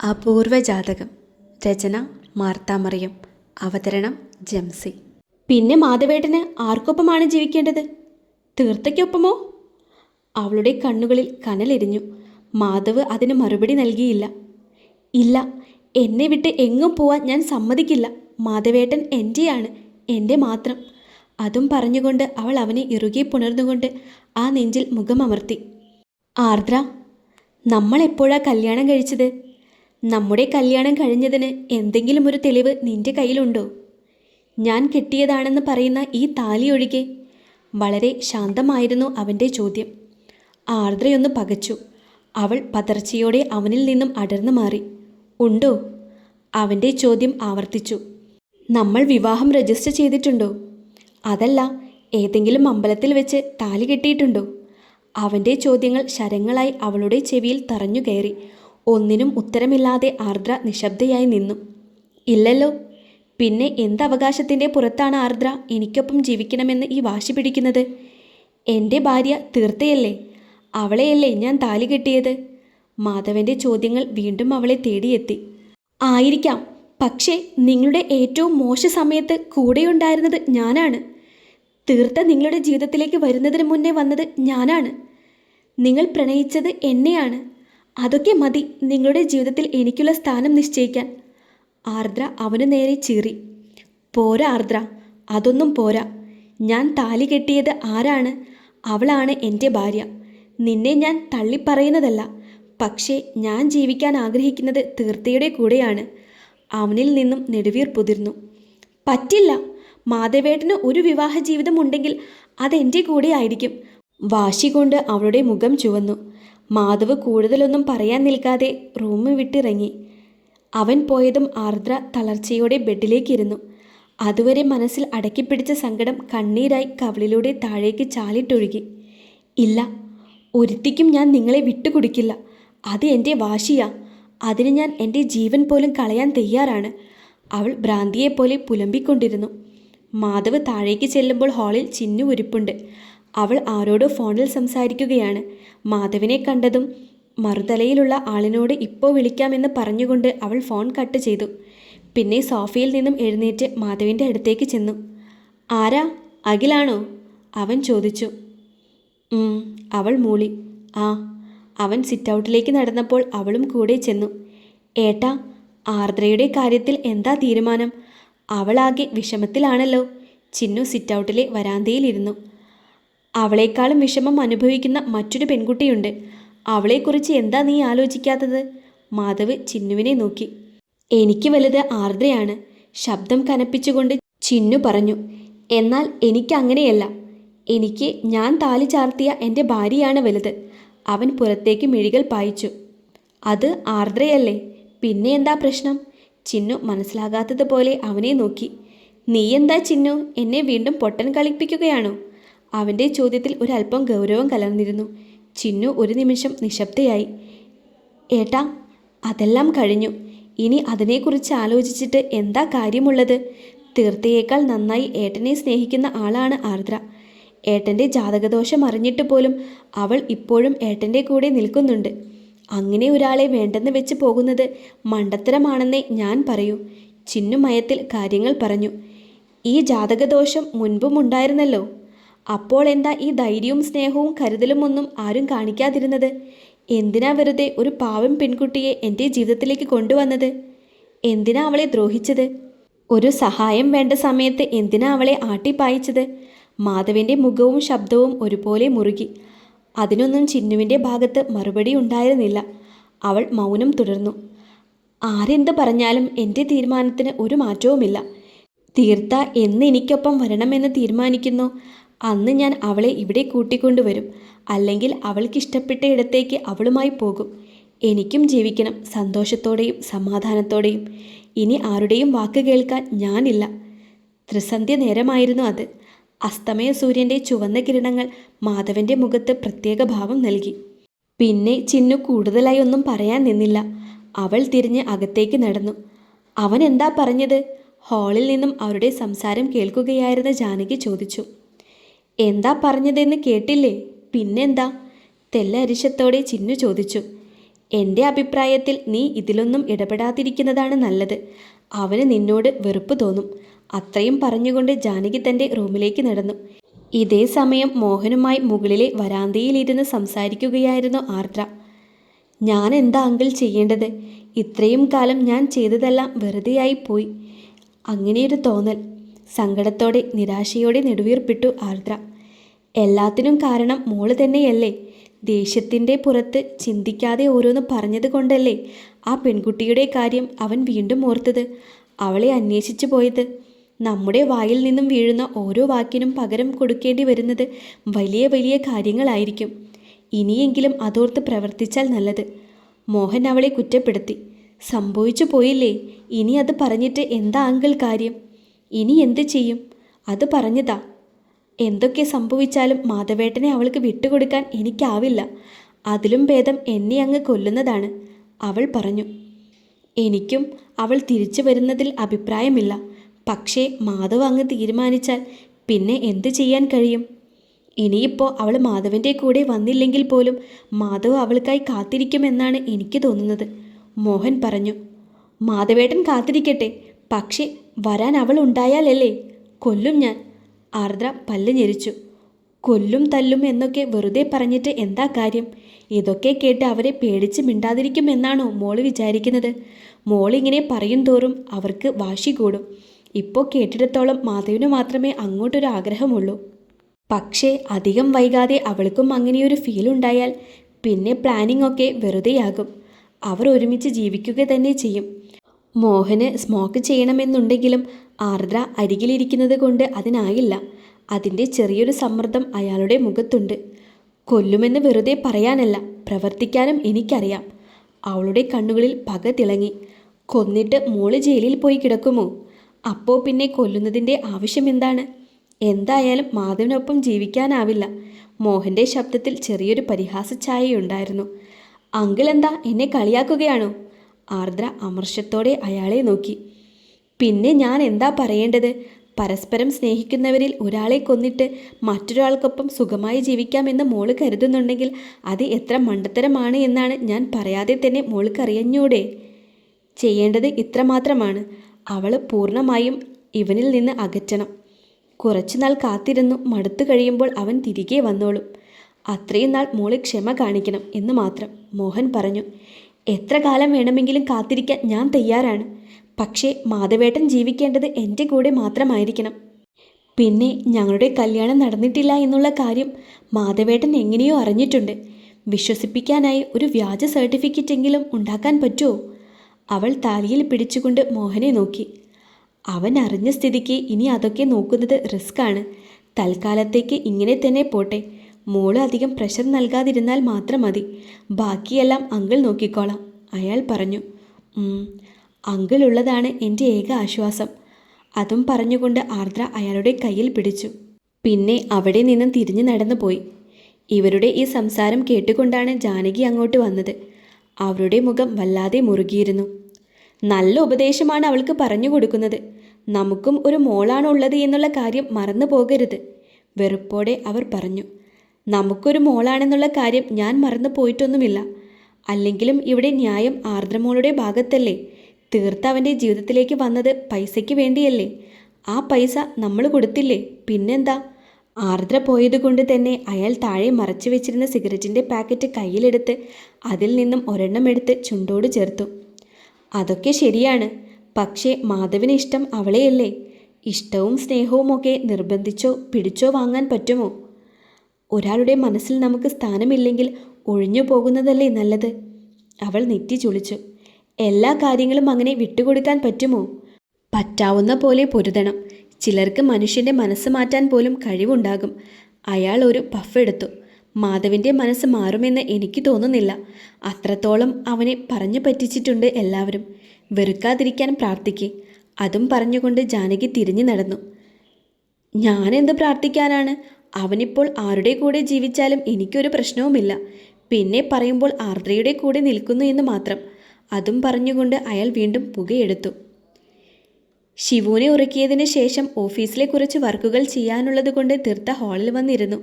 അപൂർവ ജാതകം രചന മാർത്താമറിയം. അവതരണം ജംസി. പിന്നെ മാധവേട്ടന് ആർക്കൊപ്പമാണ് ജീവിക്കേണ്ടത്? തീർത്തയ്ക്കൊപ്പമോ അവളുടെ കണ്ണുകളിൽ കനലെരിഞ്ഞു മാധവ് അതിന് മറുപടി നൽകിയില്ല. ഇല്ല എന്നെ വിട്ട് എങ്ങും പോവാൻ ഞാൻ സമ്മതിക്കില്ല. മാധവേട്ടൻ എന്റെയാണ് എന്റെ മാത്രം. അതും പറഞ്ഞുകൊണ്ട് അവൾ അവനെ ഇറുകെ പുണർന്നുകൊണ്ട് ആ നെഞ്ചിൽ മുഖമമർത്തി. ആർദ്ര നമ്മൾ എപ്പോഴാ കല്യാണം കഴിച്ചത്? നമ്മുടെ കല്യാണം കഴിഞ്ഞതിന് എന്തെങ്കിലും ഒരു തെളിവ് നിന്റെ കയ്യിലുണ്ടോ? ഞാൻ കെട്ടിയതാണെന്ന് പറയുന്ന ഈ താലി ഒഴികെ വളരെ ശാന്തമായിരുന്നു അവന്റെ ചോദ്യം. ആർദ്രയൊന്ന് പകച്ചു. അവൾ പതർച്ചയോടെ അവനിൽ നിന്നും അടർന്നു മാറി. ഉണ്ടോ? അവന്റെ ചോദ്യം ആവർത്തിച്ചു. നമ്മൾ വിവാഹം രജിസ്റ്റർ ചെയ്തിട്ടുണ്ടോ? അതല്ല ഏതെങ്കിലും അമ്പലത്തിൽ വെച്ച് താലി കെട്ടിയിട്ടുണ്ടോ? അവന്റെ ചോദ്യങ്ങൾ ശരങ്ങളായി അവളുടെ ചെവിയിൽ തറഞ്ഞു കയറി. ഒന്നിനും ഉത്തരമില്ലാതെ ആർദ്ര നിശബ്ദയായി നിന്നു. ഇല്ലല്ലോ പിന്നെ എന്തവകാശത്തിന്റെ പുറത്താണ് ആർദ്ര എനിക്കൊപ്പം ജീവിക്കണമെന്ന് ഈ വാശി പിടിക്കുന്നത്? എന്റെ ഭാര്യ തീർത്തയല്ലേ? അവളെയല്ലേ ഞാൻ താലി കെട്ടിയത്? മാധവന്റെ ചോദ്യങ്ങൾ വീണ്ടും അവളെ തേടിയെത്തി. ആയിരിക്കാം പക്ഷേ നിങ്ങളുടെ ഏറ്റവും മോശ സമയത്ത് കൂടെയുണ്ടായിരുന്നത് ഞാനാണ്. തീർത്ത നിങ്ങളുടെ ജീവിതത്തിലേക്ക് വരുന്നതിന് മുന്നേ വന്നത് ഞാനാണ്. നിങ്ങൾ പ്രണയിച്ചത് എന്നെയാണ്. അതൊക്കെ മതി. നിങ്ങളുടെ ജീവിതത്തിൽ എനിക്കുള്ള സ്ഥാനം നിശ്ചയിക്കാൻ. ആർദ്ര അവന് നേരെ ചീറി. പോരാ ആർദ്ര. അതൊന്നും പോരാ. ഞാൻ താലി കെട്ടിയത് ആരാണ്? അവളാണ് എന്റെ ഭാര്യ. നിന്നെ ഞാൻ തള്ളിപ്പറയുന്നതല്ല. പക്ഷേ ഞാൻ ജീവിക്കാൻ ആഗ്രഹിക്കുന്നത് തീർത്ഥയുടെ കൂടെയാണ്. അവനിൽ നിന്നും നെടുവീർ പുതിർന്നു. പറ്റില്ല. മാധവേട്ടന് ഒരു വിവാഹ ജീവിതമുണ്ടെങ്കിൽ അതെന്റെ കൂടെ ആയിരിക്കും. വാശി കൊണ്ട് അവളുടെ മുഖം ചുവന്നു. മാധവ് കൂടുതലൊന്നും പറയാൻ നിൽക്കാതെ റൂം വിട്ടിറങ്ങി. അവൻ പോയതും ആർദ്ര തളർച്ചയോടെ ബെഡിലേക്കിരുന്നു. അതുവരെ മനസ്സിൽ അടക്കിപ്പിടിച്ച സങ്കടം കണ്ണീരായി കവളിലൂടെ താഴേക്ക് ചാലിട്ടൊഴുകി. ഇല്ല ഒരുത്തിക്കും ഞാൻ നിങ്ങളെ വിട്ടുകൊടുക്കില്ല. അത് എന്റെ വാശിയാ. അതിന് ഞാൻ എന്റെ ജീവൻ പോലും കളയാൻ തയ്യാറാണ്. അവൾ ഭ്രാന്തിയെപ്പോലെ പുലമ്പിക്കൊണ്ടിരുന്നു. മാധവ് താഴേക്ക് ചെല്ലുമ്പോൾ ഹാളിൽ ചിന്നു ഉരിപ്പുണ്ട് അവൾ ആരോടോ ഫോണിൽ സംസാരിക്കുകയാണ്. മാധവിനെ കണ്ടതും മറുതലയിലുള്ള ആളിനോട് ഇപ്പോൾ വിളിക്കാമെന്ന് പറഞ്ഞുകൊണ്ട് അവൾ ഫോൺ കട്ട് ചെയ്തു. പിന്നെ സോഫയിൽ നിന്നും എഴുന്നേറ്റ് മാധവിന്റെ അടുത്തേക്ക് ചെന്നു. ആരാ? അഖിലാണോ? അവൻ ചോദിച്ചു. അവൾ മൂളി. ആ അവൻ സിറ്റൗട്ടിലേക്ക് നടന്നപ്പോൾ അവളും കൂടെ ചെന്നു. ഏട്ടാ ആർദ്രയുടെ കാര്യത്തിൽ എന്താ തീരുമാനം? അവളാകെ വിഷമത്തിലാണല്ലോ. ചിന്നു സിറ്റൗട്ടിലെ വരാന്തയിലിരുന്നു. അവളെക്കാളും വിഷമം അനുഭവിക്കുന്ന മറ്റൊരു പെൺകുട്ടിയുണ്ട്. അവളെക്കുറിച്ച് എന്താ നീ ആലോചിക്കാത്തത്? മാധവ് ചിന്നുവിനെ നോക്കി. എനിക്ക് വലുത് ആർദ്രയാണ്. ശബ്ദം കനപ്പിച്ചുകൊണ്ട് ചിന്നു പറഞ്ഞു എന്നാൽ എനിക്കങ്ങനെയല്ല എനിക്ക് ഞാൻ താലി ചാർത്തിയ എന്റെ ഭാര്യയാണ് വലുത്. അവൻ പുറത്തേക്ക് മിഴികൾ പായിച്ചു. അത് ആർദ്രയല്ലേ? പിന്നെ എന്താ പ്രശ്നം? ചിന്നു മനസ്സിലാകാത്തതുപോലെ അവനെ നോക്കി. നീ എന്താ ചിന്നു? എന്നെ വീണ്ടും പൊട്ടൻ കളിപ്പിക്കുകയാണോ? അവന്റെ ചോദ്യത്തിൽ ഒരല്പം ഗൗരവം കലർന്നിരുന്നു. ചിന്നു ഒരു നിമിഷം നിശബ്ദയായി. ഏട്ടാ അതെല്ലാം കഴിഞ്ഞു. ഇനി അതിനെക്കുറിച്ച് ആലോചിച്ചിട്ട് എന്താ കാര്യമുള്ളത്? തീർത്തയേക്കാൾ നന്നായി ഏട്ടനെ സ്നേഹിക്കുന്ന ആളാണ് ആർദ്ര. ഏട്ടന്റെ ജാതകദോഷം അറിഞ്ഞിട്ട് പോലും അവൾ ഇപ്പോഴും ഏട്ടന്റെ കൂടെ നിൽക്കുന്നുണ്ട്. അങ്ങനെ ഒരാളെ വേണ്ടെന്ന് വെച്ച് പോകുന്നത് മണ്ടത്തരമാണെന്നേ ഞാൻ പറയൂ ചിന്നുമയത്തിൽ കാര്യങ്ങൾ പറഞ്ഞു. ഈ ജാതകദോഷം മുൻപും ഉണ്ടായിരുന്നല്ലോ. അപ്പോൾ എന്താ ഈ ധൈര്യവും സ്നേഹവും കരുതലും ഒന്നും ആരും കാണിക്കാതിരുന്നത്? എന്തിനാ വെറുതെ ഒരു പാവം പെൺകുട്ടിയെ എന്റെ ജീവിതത്തിലേക്ക് കൊണ്ടുവന്നത്? എന്തിനാ അവളെ ദ്രോഹിച്ചത്? ഒരു സഹായം വേണ്ട സമയത്ത് എന്തിനാ അവളെ ആട്ടിപ്പായിച്ചത്? മാധവിന്റെ മുഖവും ശബ്ദവും ഒരുപോലെ മുറുകി. അതിനൊന്നും ചിന്നുവിന്റെ ഭാഗത്ത് മറുപടി ഉണ്ടായിരുന്നില്ല. അവൾ മൗനം തുടർന്നു. ആരെന്ത് പറഞ്ഞാലും എന്റെ തീരുമാനത്തിന് ഒരു മാറ്റവുമില്ല. തീർത്ത എന്ന് എനിക്കൊപ്പം വരണമെന്ന് തീരുമാനിക്കുന്നു. അന്ന് ഞാൻ അവളെ ഇവിടെ കൂട്ടിക്കൊണ്ടുവരും. അല്ലെങ്കിൽ അവൾക്ക് ഇഷ്ടപ്പെട്ട ഇടത്തേക്ക് അവളുമായി പോകും. എനിക്കും ജീവിക്കണം. സന്തോഷത്തോടെയും സമാധാനത്തോടെയും. ഇനി ആരുടെയും വാക്ക് കേൾക്കാൻ ഞാനില്ല. ത്രിസന്ധ്യ നേരമായിരുന്നു അത്. അസ്തമയ സൂര്യന്റെ ചുവന്ന കിരണങ്ങൾ മാധവന്റെ മുഖത്ത് പ്രത്യേക ഭാവം നൽകി. പിന്നെ ചിന്നു കൂടുതലായി ഒന്നും പറയാൻ നിന്നില്ല. അവൾ തിരിഞ്ഞ് അകത്തേക്ക് നടന്നു. അവൻ എന്താ പറഞ്ഞത്? ഹാളിൽ നിന്നും അവരുടെ സംസാരം കേൾക്കുകയായിരുന്ന ജാനകി ചോദിച്ചു. എന്താ പറഞ്ഞതെന്ന് കേട്ടില്ലേ? പിന്നെന്താ? തെല്ലരിശത്തോടെ ചിന്നു ചോദിച്ചു. എന്റെ അഭിപ്രായത്തിൽ നീ ഇതിലൊന്നും ഇടപെടാതിരിക്കുന്നതാണ് നല്ലത്. അവന് നിന്നോട് വെറുപ്പ് തോന്നും. അത്രയും പറഞ്ഞുകൊണ്ട് ജാനകി തന്റെ റൂമിലേക്ക് നടന്നു. ഇതേ സമയം മോഹനുമായി മുകളിലെ വരാന്തയിലിരുന്ന് സംസാരിക്കുകയായിരുന്നു ആർദ്ര. ഞാൻ എന്താ അങ്കിൾ ചെയ്യേണ്ടത്? ഇത്രയും കാലം ഞാൻ ചെയ്തതെല്ലാം വെറുതെയായി പോയി. അങ്ങനെയൊരു തോന്നൽ. സങ്കടത്തോടെ നിരാശയോടെ നെടുവീർപ്പിട്ടു ആർദ്ര. എല്ലാത്തിനും കാരണം മോൾ തന്നെയല്ലേ. ദേഷ്യത്തിന്റെ പുറത്ത് ചിന്തിക്കാതെ ഓരോന്ന് പറഞ്ഞത് കൊണ്ടല്ലേ ആ പെൺകുട്ടിയുടെ കാര്യം അവൻ വീണ്ടും ഓർത്തത്. അവളെ അന്വേഷിച്ചു പോയത്. നമ്മുടെ വായിൽ നിന്നും വീഴുന്ന ഓരോ വാക്കിനും പകരം കൊടുക്കേണ്ടി വരുന്നത് വലിയ വലിയ കാര്യങ്ങളായിരിക്കും. ഇനിയെങ്കിലും അതോർത്ത് പ്രവർത്തിച്ചാൽ നല്ലത്. മോഹൻ അവളെ കുറ്റപ്പെടുത്തി. സംഭവിച്ചു പോയില്ലേ. ഇനി അത് പറഞ്ഞിട്ട് എന്താ അങ്കിൾ കാര്യം? ഇനി എന്ത് ചെയ്യും? അത് പറഞ്ഞതാ. എന്തൊക്കെ സംഭവിച്ചാലും മാധവേട്ടനെ അവൾക്ക് വിട്ടുകൊടുക്കാൻ എനിക്കാവില്ല. അതിലും ഭേദം എന്നെ അങ്ങ് കൊല്ലുന്നതാണ്. അവൾ പറഞ്ഞു. എനിക്കും അവൾ തിരിച്ചു വരുന്നതിൽ അഭിപ്രായമില്ല. പക്ഷേ മാധവ് അങ്ങ് തീരുമാനിച്ചാൽ പിന്നെ എന്ത് ചെയ്യാൻ കഴിയും? ഇനിയിപ്പോൾ അവൾ മാധവന്റെ കൂടെ വന്നില്ലെങ്കിൽ പോലും മാധവ് അവൾക്കായി കാത്തിരിക്കുമെന്നാണ് എനിക്ക് തോന്നുന്നത്. മോഹൻ പറഞ്ഞു. മാധവേട്ടൻ കാത്തിരിക്കട്ടെ. പക്ഷേ വരാൻ അവൾ ഉണ്ടായാലല്ലേ? കൊല്ലും ഞാൻ. ആർദ്ര പല്ല് ഞെരിച്ചു. കൊല്ലും തല്ലും എന്നൊക്കെ വെറുതെ പറഞ്ഞിട്ട് എന്താ കാര്യം? ഇതൊക്കെ കേട്ട് അവരെ പേടിച്ച് മിണ്ടാതിരിക്കുമെന്നാണോ മോൾ വിചാരിക്കുന്നത്? മോളിങ്ങനെ പറയും തോറും അവർക്ക് വാശി കൂടും. ഇപ്പോൾ കേട്ടിടത്തോളം മാധവിന് മാത്രമേ അങ്ങോട്ടൊരു ആഗ്രഹമുള്ളൂ. പക്ഷേ അധികം വൈകാതെ അവൾക്കും അങ്ങനെയൊരു ഫീൽ ഉണ്ടായാൽ പിന്നെ പ്ലാനിംഗ് ഒക്കെ വെറുതെയാകും. അവർ ഒരുമിച്ച് ജീവിക്കുക തന്നെ ചെയ്യും. മോഹന് സ്മോക്ക് ചെയ്യണമെന്നുണ്ടെങ്കിലും ആർദ്ര അരികിലിരിക്കുന്നത് കൊണ്ട് അതിനായില്ല. അതിന്റെ ചെറിയൊരു സമ്മർദ്ദം അയാളുടെ മുഖത്തുണ്ട്. കൊല്ലുമെന്ന് വെറുതെ പറയാനല്ല പ്രവർത്തിക്കാനും എനിക്കറിയാം. അവളുടെ കണ്ണുകളിൽ പക തിളങ്ങി. കൊന്നിട്ട് മോൾ ജയിലിൽ പോയി കിടക്കുമോ? അപ്പോൾ പിന്നെ കൊല്ലുന്നതിന്റെ ആവശ്യം എന്താണ്? എന്തായാലും മാധവനൊപ്പം ജീവിക്കാനാവില്ല. മോഹന്റെ ശബ്ദത്തിൽ ചെറിയൊരു പരിഹാസ ഛായയുണ്ടായിരുന്നു. അങ്കിൾ എന്താ എന്നെ കളിയാക്കുകയാണോ? ആർദ്ര അമർഷത്തോടെ അയാളെ നോക്കി. പിന്നെ ഞാൻ എന്താ പറയേണ്ടത്? പരസ്പരം സ്നേഹിക്കുന്നവരിൽ ഒരാളെ കൊന്നിട്ട് മറ്റൊരാൾക്കൊപ്പം സുഖമായി ജീവിക്കാമെന്ന് മോൾ കരുതുന്നുണ്ടെങ്കിൽ അത് എത്ര മണ്ടത്തരമാണ് എന്നാണ് ഞാൻ പറയാതെ തന്നെ മോൾക്കറിയഞ്ഞൂടെ ചെയ്യേണ്ടത് ഇത്രമാത്രമാണ്. അവൾ പൂർണമായും ഇവനിൽ നിന്ന് അകറ്റണം. കുറച്ചുനാൾ കാത്തിരുന്നു മടുത്തു കഴിയുമ്പോൾ അവൻ തിരികെ വന്നോളും. അത്രയും നാൾ മോൾ ക്ഷമ കാണിക്കണം എന്ന് മാത്രം മോഹൻ പറഞ്ഞു. എത്ര കാലം വേണമെങ്കിലും കാത്തിരിക്കാൻ ഞാൻ തയ്യാറാണ്. പക്ഷേ മാധവേട്ടൻ ജീവിക്കേണ്ടത് എന്റെ കൂടെ മാത്രമായിരിക്കണം. പിന്നെ ഞങ്ങളുടെ കല്യാണം നടന്നിട്ടില്ല എന്നുള്ള കാര്യം മാധവേട്ടൻ എങ്ങനെയോ അറിഞ്ഞിട്ടുണ്ട്. വിശ്വസിപ്പിക്കാനായി ഒരു വ്യാജ സർട്ടിഫിക്കറ്റ് എങ്കിലും ഉണ്ടാക്കാൻ പറ്റുമോ? അവൾ താലിയിൽ പിടിച്ചുകൊണ്ട് മോഹനെ നോക്കി. അവൻ അറിഞ്ഞ സ്ഥിതിക്ക് ഇനി അതൊക്കെ നോക്കുന്നത് റിസ്ക്കാണ്. തൽക്കാലത്തേക്ക് ഇങ്ങനെ തന്നെ പോട്ടെ. മോൾ അധികം പ്രഷർ നൽകാതിരുന്നാൽ മാത്രം മതി. ബാക്കിയെല്ലാം അങ്കിൾ നോക്കിക്കോളാം. അയാൾ പറഞ്ഞു "ഉം, അങ്കിൾ ഉള്ളതാണ് എന്റെ ഏക ആശ്വാസം. അതും പറഞ്ഞുകൊണ്ട് ആർദ്ര അയാളുടെ കയ്യിൽ പിടിച്ചു. പിന്നെ അവിടെ നിന്നും തിരിഞ്ഞു നടന്നു പോയി. ഇവരുടെ ഈ സംസാരം കേട്ടുകൊണ്ടാണ് ജാനകി അങ്ങോട്ട് വന്നത്. അവരുടെ മുഖം വല്ലാതെ മുറുകിയിരുന്നു. നല്ല ഉപദേശമാണ് അവൾക്ക് പറഞ്ഞു കൊടുക്കുന്നത്. നമുക്കും ഒരു മോളാണ് ഉള്ളത് എന്നുള്ള കാര്യം മറന്നു പോകരുത് വെറുപ്പോടെ അവർ പറഞ്ഞു. നമുക്കൊരു മോളാണെന്നുള്ള കാര്യം ഞാൻ മറന്നു പോയിട്ടൊന്നുമില്ല. അല്ലെങ്കിലും ഇവിടെ ന്യായം ആർദ്രമോളുടെ ഭാഗത്തല്ലേ. തീർത്ത് അവന്റെ ജീവിതത്തിലേക്ക് വന്നത് പൈസയ്ക്ക് വേണ്ടിയല്ലേ. ആ പൈസ നമ്മൾ കൊടുത്തില്ലേ. പിന്നെന്താ? ആർദ്ര പോയതുകൊണ്ട് തന്നെ അയാൾ താഴെ മറച്ചു വെച്ചിരുന്ന സിഗരറ്റിന്റെ പാക്കറ്റ് കയ്യിലെടുത്ത് അതിൽ നിന്നും ഒരെണ്ണം എടുത്ത് ചുണ്ടോട് ചേർത്തു. അതൊക്കെ ശരിയാണ്. പക്ഷേ മാധവിന് ഇഷ്ടം അവളെയല്ലേ. ഇഷ്ടവും സ്നേഹവുമൊക്കെ നിർബന്ധിച്ചോ പിടിച്ചോ വാങ്ങാൻ പറ്റുമോ? ഒരാളുടെ മനസ്സിൽ നമുക്ക് സ്ഥാനമില്ലെങ്കിൽ ഒഴിഞ്ഞു പോകുന്നതല്ലേ നല്ലത്? അവൾ നെറ്റി ചുളിച്ചു. എല്ലാ കാര്യങ്ങളും അങ്ങനെ വിട്ടുകൊടുക്കാൻ പറ്റുമോ? പറ്റാവുന്ന പോലെ പൊരുതണം. ചിലർക്ക് മനുഷ്യന്റെ മനസ്സ് മാറ്റാൻ പോലും കഴിവുണ്ടാകും. അയാൾ ഒരു പഫ് എടുത്തു. മാധവിന്റെ മനസ്സ് മാറുമെന്ന് എനിക്ക് തോന്നുന്നില്ല. അത്രത്തോളം അവനെ പറഞ്ഞു പറ്റിച്ചിട്ടുണ്ട് എല്ലാവരും. വെറുക്കാതിരിക്കാൻ പ്രാർത്ഥിക്കേ. അതും പറഞ്ഞുകൊണ്ട് ജാനകി തിരിഞ്ഞു നടന്നു. ഞാനെന്ത് പ്രാർത്ഥിക്കാനാണ്? അവനിപ്പോൾ ആരുടെ കൂടെ ജീവിച്ചാലും എനിക്കൊരു പ്രശ്നവുമില്ല. പിന്നെ പറയുമ്പോൾ ആർദ്രയുടെ കൂടെ നിൽക്കുന്നു എന്ന് മാത്രം. അതും പറഞ്ഞുകൊണ്ട് അയാൾ വീണ്ടും പുകയെടുത്തു. ശിവുവിനെ ഉറക്കിയതിന് ശേഷം ഓഫീസിലെ കുറച്ച് വർക്കുകൾ ചെയ്യാനുള്ളത് കൊണ്ട് തീർത്ത ഹാളിൽ വന്നിരുന്നു.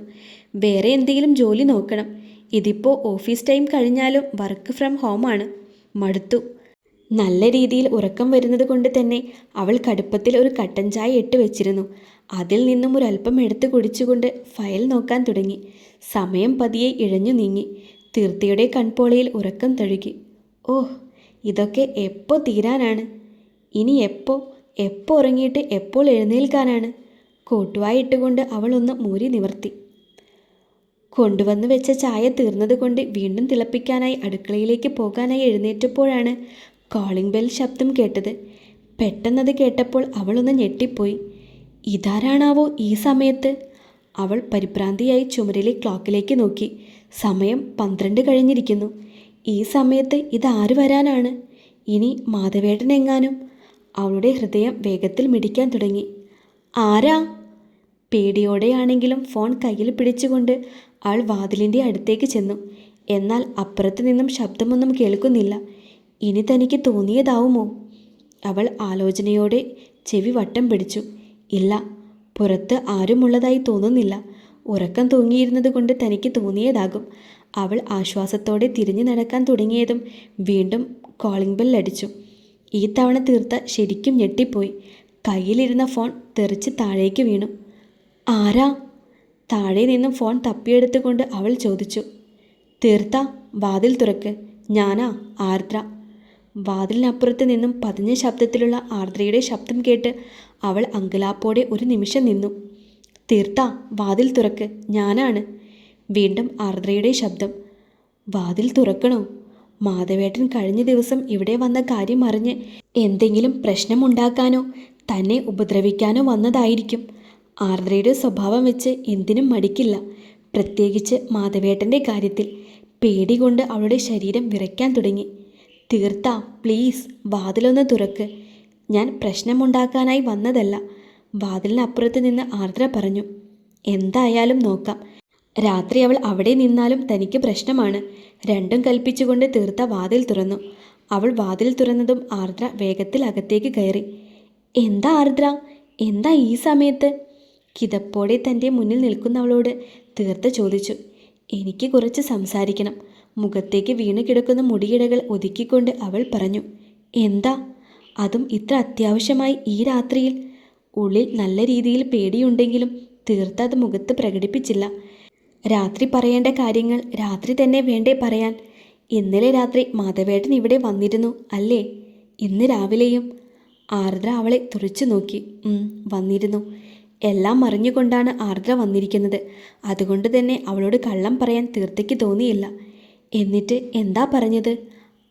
വേറെ എന്തെങ്കിലും ജോലി നോക്കണം. ഇതിപ്പോൾ ഓഫീസ് ടൈം കഴിഞ്ഞാലും വർക്ക് ഫ്രം ഹോമാണ് മടുത്തു. നല്ല രീതിയിൽ ഉറക്കം വരുന്നത് കൊണ്ട് തന്നെ അവൾ കടുപ്പത്തിൽ ഒരു കട്ടൻ ചായ ഇട്ട് വെച്ചിരുന്നു. അതിൽ നിന്നും ഒരല്പം എടുത്ത് കുടിച്ചുകൊണ്ട് ഫയൽ നോക്കാൻ തുടങ്ങി. സമയം പതിയെ ഇഴഞ്ഞു നീങ്ങി. തീർത്തിയുടെ കൺപോളയിൽ ഉറക്കം തഴുകി. ഓഹ് ഇതൊക്കെ എപ്പോൾ തീരാനാണ്? ഇനി എപ്പോൾ എപ്പോൾ ഉറങ്ങിയിട്ട് എപ്പോൾ എഴുന്നേൽക്കാനാണ്? കോട്ടുവായിട്ടുകൊണ്ട് ഒന്ന് മൂരി നിവർത്തി. കൊണ്ടുവന്ന് വെച്ച ചായ തീർന്നതുകൊണ്ട് വീണ്ടും തിളപ്പിക്കാനായി അടുക്കളയിലേക്ക് പോകാനായി എഴുന്നേറ്റപ്പോഴാണ് കോളിംഗ് ബെൽ ശബ്ദം കേട്ടത്. പെട്ടെന്നത് കേട്ടപ്പോൾ അവളൊന്ന് ഞെട്ടിപ്പോയി. ഇതാരാണാവോ ഈ സമയത്ത്? അവൾ പരിഭ്രാന്തിയായി ചുമരിലെ ക്ലോക്കിലേക്ക് നോക്കി. സമയം പന്ത്രണ്ട് കഴിഞ്ഞിരിക്കുന്നു. ഈ സമയത്ത് ഇതാര് വരാനാണ്? ഇനി മാധവേട്ടൻ എങ്ങാനും? അവളുടെ ഹൃദയം വേഗത്തിൽ മിടിക്കാൻ തുടങ്ങി. ആരാ? പേടിയോടെയാണെങ്കിലും ഫോൺ കയ്യിൽ പിടിച്ചുകൊണ്ട് അവൾ വാതിലിന്റെ അടുത്തേക്ക് ചെന്നു. എന്നാൽ അപ്പുറത്ത് നിന്നും ശബ്ദമൊന്നും കേൾക്കുന്നില്ല. ഇനി തനിക്ക് തോന്നിയതാവുമോ? അവൾ ആലോചനയോടെ ചെവി വട്ടം പിടിച്ചു. ഇല്ല പുറത്ത് ആരുമുള്ളതായി തോന്നുന്നില്ല. ഉറക്കം തൂങ്ങിയിരുന്നത് കൊണ്ട് തനിക്ക് തോന്നിയതാകും. അവൾ ആശ്വാസത്തോടെ തിരിഞ്ഞു നടക്കാൻ തുടങ്ങിയതും വീണ്ടും കോളിംഗ് ബെൽ അടിച്ചു. ഈ തവണ തീർത്ത ശരിക്കും ഞെട്ടിപ്പോയി. കയ്യിലിരുന്ന ഫോൺ തെറിച്ച് താഴേക്ക് വീണു. ആരാ? താഴെ നിന്നും ഫോൺ തപ്പിയെടുത്തുകൊണ്ട് അവൾ ചോദിച്ചു. തീർത്ത വാതിൽ തുറക്ക്. ഞാനാ ആർദ്ര. വാതിലിനപ്പുറത്ത് നിന്നും പതിഞ്ഞ ശബ്ദത്തിലുള്ള ആർദ്രയുടെ ശബ്ദം കേട്ട് അവൾ അങ്കലാപ്പോടെ ഒരു നിമിഷം നിന്നു. തീർത്ത വാതിൽ തുറക്ക് ഞാനാണ്. വീണ്ടും ആർദ്രയുടെ ശബ്ദം. വാതിൽ തുറക്കണോ? മാധവേട്ടൻ കഴിഞ്ഞ ദിവസം ഇവിടെ വന്ന കാര്യം അറിഞ്ഞ് എന്തെങ്കിലും പ്രശ്നമുണ്ടാക്കാനോ തന്നെ ഉപദ്രവിക്കാനോ വന്നതായിരിക്കും. ആർദ്രയുടെ സ്വഭാവം വെച്ച് എന്തിനും മടിക്കില്ല. പ്രത്യേകിച്ച് മാധവേട്ടന്റെ കാര്യത്തിൽ പേടി കൊണ്ട് അവളുടെ ശരീരം വിറയ്ക്കാൻ തുടങ്ങി. തീർത്ത പ്ലീസ് വാതിലൊന്ന് തുറക്ക്. ഞാൻ പ്രശ്നമുണ്ടാക്കാനായി വന്നതല്ല. വാതിലിനപ്പുറത്ത് നിന്ന് ആർദ്ര പറഞ്ഞു എന്തായാലും നോക്കാം. രാത്രി അവൾ അവിടെ നിന്നാലും തനിക്ക് പ്രശ്നമാണ്. രണ്ടും കൽപ്പിച്ചുകൊണ്ട് തീർത്ത വാതിൽ തുറന്നു. അവൾ വാതിൽ തുറന്നതും ആർദ്ര വേഗത്തിൽ അകത്തേക്ക് കയറി. എന്താ ആർദ്ര? എന്താ ഈ സമയത്ത്? കിതപ്പോടെ തന്റെ മുന്നിൽ നിൽക്കുന്നവളോട് തീർത്ത ചോദിച്ചു. എനിക്ക് കുറച്ച് സംസാരിക്കണം. മുഖത്തേക്ക് വീണ് കിടക്കുന്ന മുടിയിടകൾ ഒതുക്കിക്കൊണ്ട് അവൾ പറഞ്ഞു എന്താ? അതും ഇത്ര അത്യാവശ്യമായി ഈ രാത്രിയിൽ? ഉള്ളിൽ നല്ല രീതിയിൽ പേടിയുണ്ടെങ്കിലും തീർത്ത അത് മുഖത്ത് പ്രകടിപ്പിച്ചില്ല. രാത്രി പറയേണ്ട കാര്യങ്ങൾ രാത്രി തന്നെ വേണ്ടേ പറയാൻ. ഇന്നലെ രാത്രി മാധവേട്ടൻ ഇവിടെ വന്നിരുന്നു അല്ലേ? ഇന്ന് രാവിലെയും. ആർദ്ര അവളെ തുറച്ചു നോക്കി വന്നിരുന്നു. എല്ലാം അറിഞ്ഞുകൊണ്ടാണ് ആർദ്ര വന്നിരിക്കുന്നത്. അതുകൊണ്ട് തന്നെ അവളോട് കള്ളം പറയാൻ തീർത്തയ്ക്ക് തോന്നിയില്ല. എന്നിട്ട് എന്താ പറഞ്ഞത്?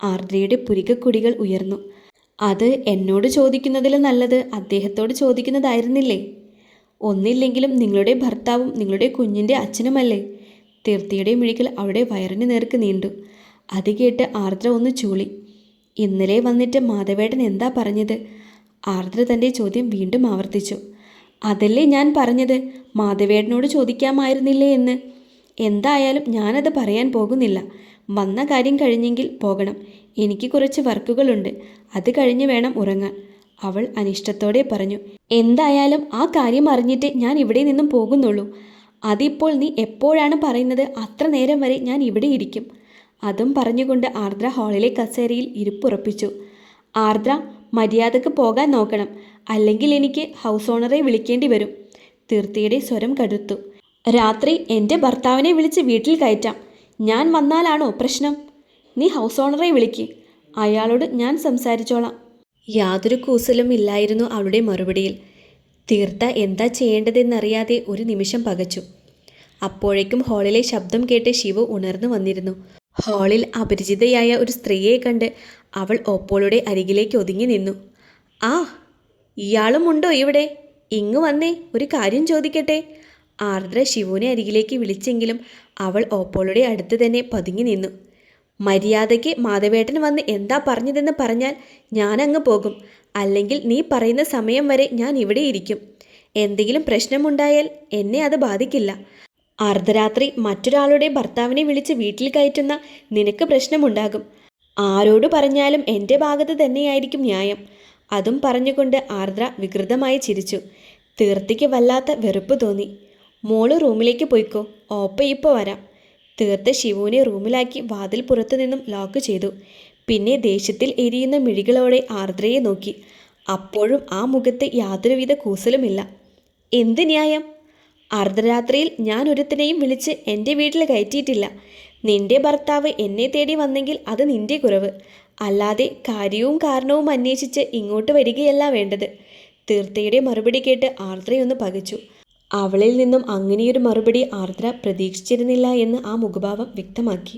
ആർദ്രയുടെ പുരികക്കുടികൾ ഉയർന്നു. അത് എന്നോട് ചോദിക്കുന്നതിൽ നല്ലത് അദ്ദേഹത്തോട് ചോദിക്കുന്നതായിരുന്നില്ലേ? ഒന്നില്ലെങ്കിലും നിങ്ങളുടെ ഭർത്താവും നിങ്ങളുടെ കുഞ്ഞിന്റെ അച്ഛനുമല്ലേ? തീർത്തിയുടെ മിഴികൾ അവിടെ വയറിന് നേർക്ക് നീണ്ടു. അത് കേട്ട് ആർദ്ര ഒന്ന് ചൂളി. ഇന്നലെ വന്നിട്ട് മാധവേട്ടൻ എന്താ പറഞ്ഞത്? ആർദ്ര തന്റെ ചോദ്യം വീണ്ടും ആവർത്തിച്ചു. അതല്ലേ ഞാൻ പറഞ്ഞത്? മാധവേടനോട് ചോദിക്കാമായിരുന്നില്ലേ എന്ന്? എന്തായാലും ഞാനത് പറയാൻ പോകുന്നില്ല. വന്ന കാര്യം കഴിഞ്ഞെങ്കിൽ പോകണം. എനിക്ക് കുറച്ച് വർക്കുകളുണ്ട്. അത് കഴിഞ്ഞ് വേണം ഉറങ്ങാൻ. അവൾ അനിഷ്ടത്തോടെ പറഞ്ഞു എന്തായാലും ആ കാര്യം അറിഞ്ഞിട്ട് ഞാൻ ഇവിടെ നിന്നും പോകുന്നുള്ളൂ. അതിപ്പോൾ നീ എപ്പോഴാണ് പറയുന്നത് അത്ര നേരം വരെ ഞാൻ ഇവിടെ ഇരിക്കും. അതും പറഞ്ഞുകൊണ്ട് ആർദ്ര ഹാളിലെ കസേരയിൽ ഇരിപ്പുറപ്പിച്ചു. ആർദ്ര മര്യാദയ്ക്ക് പോകാൻ നോക്കണം. അല്ലെങ്കിൽ എനിക്ക് ഹൗസ് ഓണറെ വിളിക്കേണ്ടി വരും. തീർത്തിയുടെ സ്വരം കടുത്തു. രാത്രി എന്റെ ഭർത്താവിനെ വിളിച്ച് വീട്ടിൽ കയറ്റാം. ഞാൻ വന്നാലാണോ പ്രശ്നം? നീ ഹൗസ് ഓണറെ വിളിക്ക്. അയാളോട് ഞാൻ സംസാരിച്ചോളാം. യാതൊരു കൂസലും ഇല്ലായിരുന്നു അവളുടെ മറുപടിയിൽ. തീർത്ത എന്താ ചെയ്യേണ്ടതെന്നറിയാതെ ഒരു നിമിഷം പകച്ചു. അപ്പോഴേക്കും ഹാളിലെ ശബ്ദം കേട്ട് ശിവു ഉണർന്നു വന്നിരുന്നു. ഹാളിൽ അപരിചിതയായ ഒരു സ്ത്രീയെ കണ്ട് അവൾ ഓപ്പോളുടെ അരികിലേക്ക് ഒതുങ്ങി നിന്നു. ആ ഇയാളും ഉണ്ടോ ഇവിടെ? ഇങ്ങ് വന്നേ ഒരു കാര്യം ചോദിക്കട്ടെ? ആർദ്ര ശിവുവിനെ അരികിലേക്ക് വിളിച്ചെങ്കിലും അവൾ ഓപ്പോളുടെ അടുത്ത് തന്നെ പതുങ്ങി നിന്നു. മര്യാദയ്ക്ക് മാധവേട്ടൻ വന്ന് എന്താ പറഞ്ഞതെന്ന് പറഞ്ഞാൽ ഞാൻ ഞാനങ്ങ് പോകും. അല്ലെങ്കിൽ നീ പറയുന്ന സമയം വരെ ഞാൻ ഇവിടെ ഇരിക്കും. എന്തെങ്കിലും പ്രശ്നമുണ്ടായാൽ എന്നെ അത് ബാധിക്കില്ല. അർദ്ധരാത്രി മറ്റൊരാളുടെ ഭർത്താവിനെ വിളിച്ച് വീട്ടിൽ കയറ്റുന്ന നിനക്ക് പ്രശ്നമുണ്ടാകും. ആരോട് പറഞ്ഞാലും എന്റെ ഭാഗത്ത് തന്നെയായിരിക്കും ന്യായം. അതും പറഞ്ഞുകൊണ്ട് ആർദ്ര വികൃതമായി ചിരിച്ചു. തീർത്തിക്ക് വല്ലാത്ത വെറുപ്പ് തോന്നി. മോൾ റൂമിലേക്ക് പോയിക്കോ. ഓപ്പ ഇപ്പോൾ വരാം. തീർത്ത് ശിവുവിനെ റൂമിലാക്കി വാതിൽ പുറത്തു നിന്നും ലോക്ക് ചെയ്തു. പിന്നെ ദേഷ്യത്തിൽ എരിയുന്ന മിഴികളോടെ ആർദ്രയെ നോക്കി. അപ്പോഴും ആ മുഖത്ത് യാതൊരുവിധ കൂസലുമില്ല. എന്ത് ന്യായം? അർദ്ധരാത്രിയിൽ ഞാൻ ഒരുത്തിനെയും വിളിച്ച് എന്റെ വീട്ടിൽ കയറ്റിയിട്ടില്ല. നിന്റെ ഭർത്താവ് എന്നെ തേടി വന്നെങ്കിൽ അത് നിന്റെ കുറവ്. അല്ലാതെ കാര്യവും കാരണവും അന്വേഷിച്ച് ഇങ്ങോട്ട് വരികയല്ല വേണ്ടത്. തീർത്ഥയുടെ മറുപടി കേട്ട് ആർദ്രയൊന്ന് പകച്ചു. അവളിൽ നിന്നും അങ്ങനെയൊരു മറുപടി ആർദ്ര പ്രതീക്ഷിച്ചിരുന്നില്ല എന്ന് ആ മുഖഭാവം വ്യക്തമാക്കി.